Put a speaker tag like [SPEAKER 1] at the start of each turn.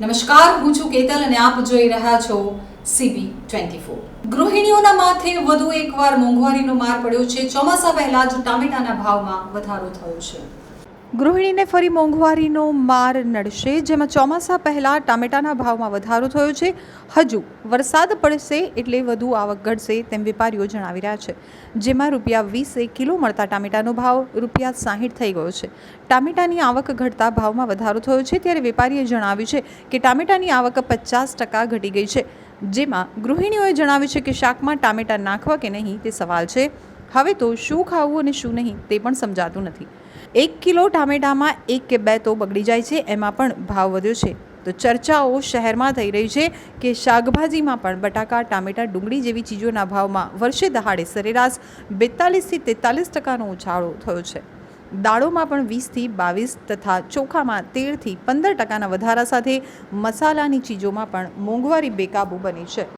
[SPEAKER 1] નમસ્કાર, હું છું કેતલ અને આપ જોઈ રહ્યા છો સીબી ટ્વેન્ટી ફોર ગૃહિણીઓના માથે વધુ એકવાર મોંઘવારીનો માર પડ્યો છે. ચોમાસા પહેલા જ ટામેટાના ભાવમાં વધારો થયો છે. ગૃહિણીને ફરી મોંઘવારીનો માર નડશે, જેમાં ચોમાસા પહેલાં ટામેટાના ભાવમાં વધારો થયો છે. હજુ વરસાદ પડશે એટલે વધુ આવક ઘટશે તેમ વેપારીઓ જણાવી રહ્યા છે. જેમાં રૂપિયા વીસે કિલો મળતા ટામેટાનો ભાવ રૂપિયા સાહીઠ થઈ ગયો છે. ટામેટાની આવક ઘટતા ભાવમાં વધારો થયો છે ત્યારે વેપારીએ જણાવ્યું છે કે ટામેટાની આવક પચાસ ટકા ઘટી ગઈ છે. જેમાં ગૃહિણીઓએ જણાવ્યું છે કે શાકમાં ટામેટા નાખવા કે નહીં તે સવાલ છે. હવે તો શું ખાવું અને શું નહીં તે પણ સમજાતું નથી. એક કિલો ટામેટામાં એક કે બે તો બગડી જાય છે, એમાં પણ ભાવ વધ્યો છે. તો ચર્ચાઓ શહેરમાં થઈ રહી છે કે શાકભાજીમાં પણ બટાકા, ટામેટા, ડુંગળી જેવી ચીજોના ભાવમાં વર્ષે દહાડે સરેરાશ બેતાલીસથી તેતાલીસ ટકાનો ઉછાળો થયો છે. દાળોમાં પણ વીસથી બાવીસ તથા ચોખામાં તેરથી પંદર ટકાના વધારા સાથે મસાલાની ચીજોમાં પણ મોંઘવારી બેકાબૂ બની છે.